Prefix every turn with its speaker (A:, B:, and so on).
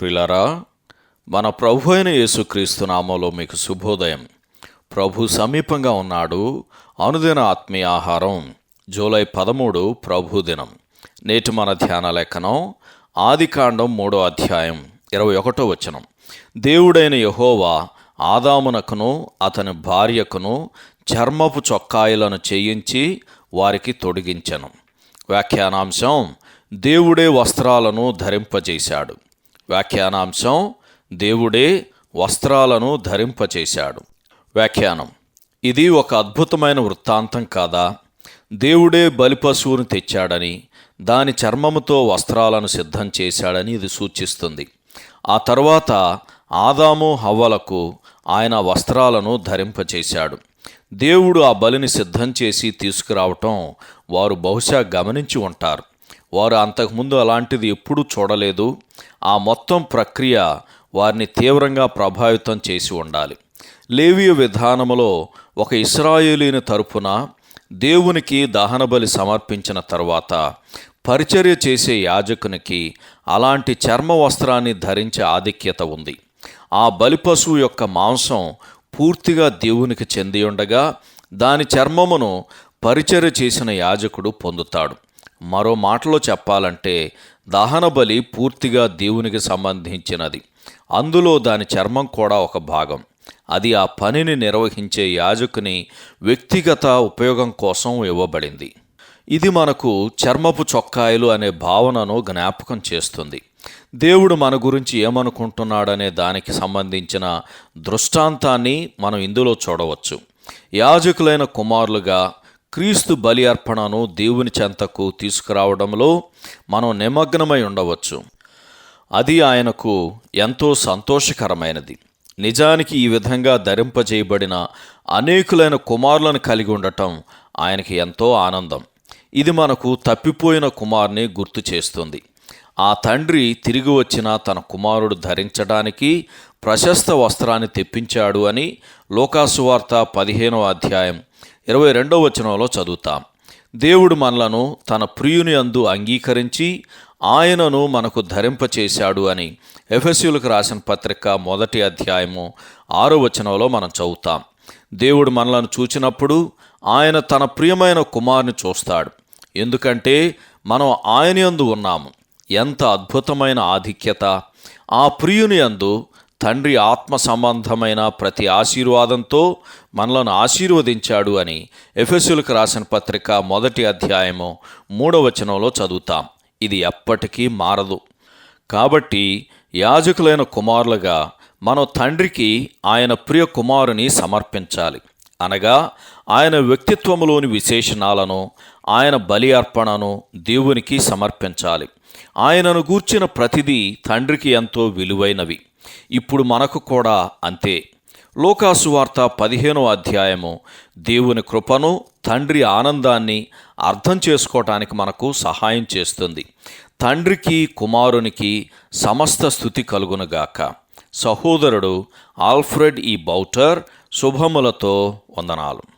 A: ప్రిలరా మన ప్రభు అయిన యేసుక్రీస్తు నామంలో మీకు శుభోదయం. ప్రభు సమీపంగా ఉన్నాడు అనుదిన ఆత్మీయ ఆహారం జూలై పదమూడు ప్రభు దినం. నేటి మన ధ్యాన లేఖనం ఆదికాండం మూడో అధ్యాయం ఇరవై ఒకటో వచనం. దేవుడైన యహోవా ఆదామునకును అతని భార్యకును చర్మపు చొక్కాయిలను చేయించి వారికి తొడిగించెను. వ్యాఖ్యానాంశం దేవుడే వస్త్రాలను ధరింపజేశాడు. వ్యాఖ్యానాంశం దేవుడే వస్త్రాలను ధరింపచేశాడు. వ్యాఖ్యానం. ఇది ఒక అద్భుతమైన వృత్తాంతం కాదా? దేవుడే బలిపశువును తెచ్చాడని దాని చర్మముతో వస్త్రాలను సిద్ధం చేశాడని ఇది సూచిస్తుంది. ఆ తర్వాత ఆదాము హవ్వలకు ఆయన వస్త్రాలను ధరింపచేశాడు. దేవుడు ఆ బలిని సిద్ధం చేసి తీసుకురావటం వారు బహుశా గమనించి ఉంటారు. వారు అంతకుముందు అలాంటిది ఎప్పుడూ చూడలేదు. ఆ మొత్తం ప్రక్రియ వారిని తీవ్రంగా ప్రభావితం చేసి ఉండాలి. లేవియ విధానములో ఒక ఇస్రాయేలీని తరపున దేవునికి దహనబలి సమర్పించిన తర్వాత పరిచర్య చేసే యాజకునికి అలాంటి చర్మ వస్త్రాన్ని ధరించే ఆధిక్యత ఉంది. ఆ బలిపశువు యొక్క మాంసం పూర్తిగా దేవునికి చెంది ఉండగా దాని చర్మమును పరిచర్య చేసిన యాజకుడు పొందుతాడు. మరో మాటలో చెప్పాలంటే దహన బలి పూర్తిగా దేవునికి సంబంధించినది. అందులో దాని చర్మం కూడా ఒక భాగం. అది ఆ పనిని నిర్వహించే యాజకుని వ్యక్తిగత ఉపయోగం కోసం ఇవ్వబడింది. ఇది మనకు చర్మపు చొక్కాయలు అనే భావనను జ్ఞాపకం చేస్తుంది. దేవుడు మన గురించి ఏమనుకుంటున్నాడనే దానికి సంబంధించిన దృష్టాంతాన్ని మనం ఇందులో చూడవచ్చు. యాజకులైన కుమారులుగా క్రీస్తు బలి అర్పణను దేవుని చెంతకు తీసుకురావడంలో మనం నిమగ్నమై ఉండవచ్చు. అది ఆయనకు ఎంతో సంతోషకరమైనది. నిజానికి ఈ విధంగా ధరింపజేయబడిన అనేకులైన కుమారులను కలిగి ఉండటం ఆయనకి ఎంతో ఆనందం. ఇది మనకు తప్పిపోయిన కుమారుని గుర్తు చేస్తుంది. ఆ తండ్రి తిరిగి వచ్చిన తన కుమారుడు ధరించడానికి ప్రశస్త వస్త్రాన్ని తెప్పించాడు అని లోకాసువార్త పదిహేనవ అధ్యాయం ఇరవై రెండవ వచనంలో చదువుతాం. దేవుడు మనలను తన ప్రియుని అందు అంగీకరించి ఆయనను మనకు ధరింపచేశాడు అని ఎఫ్ఎస్యులకు రాసిన పత్రిక మొదటి అధ్యాయము ఆరో వచనంలో మనం చదువుతాం. దేవుడు మనలను చూచినప్పుడు ఆయన తన ప్రియమైన కుమారుని చూస్తాడు. ఎందుకంటే మనం ఆయన యందు ఉన్నాము. ఎంత అద్భుతమైన ఆధిక్యత. ఆ ప్రియుని యందు తండ్రి ఆత్మ సంబంధమైన ప్రతి ఆశీర్వాదంతో మనలను ఆశీర్వదించాడు అని ఎఫెసులకు రాసిన పత్రిక మొదటి అధ్యాయము మూడవ వచనంలో చదువుతాం. ఇది ఎప్పటికీ మారదు. కాబట్టి యాజకులైన కుమారులుగా మనం తండ్రికి ఆయన ప్రియ కుమారుని సమర్పించాలి. అనగా ఆయన వ్యక్తిత్వంలోని విశేషణాలను ఆయన బలి అర్పణను దేవునికి సమర్పించాలి. ఆయనను గూర్చిన ప్రతిదీ తండ్రికి ఎంతో విలువైనవి. ఇప్పుడు మనకు కూడా అంతే. లోకాసు వార్త పదిహేనో అధ్యాయము. దేవుని కృపను తండ్రి ఆనందాన్ని అర్థం చేసుకోవటానికి మనకు సహాయం చేస్తుంది. తండ్రికి కుమారునికి సమస్త స్థుతి కలుగునుగాక. సహోదరుడు ఆల్ఫ్రెడ్ ఈ బౌటర్ శుభములతో వందనాలు.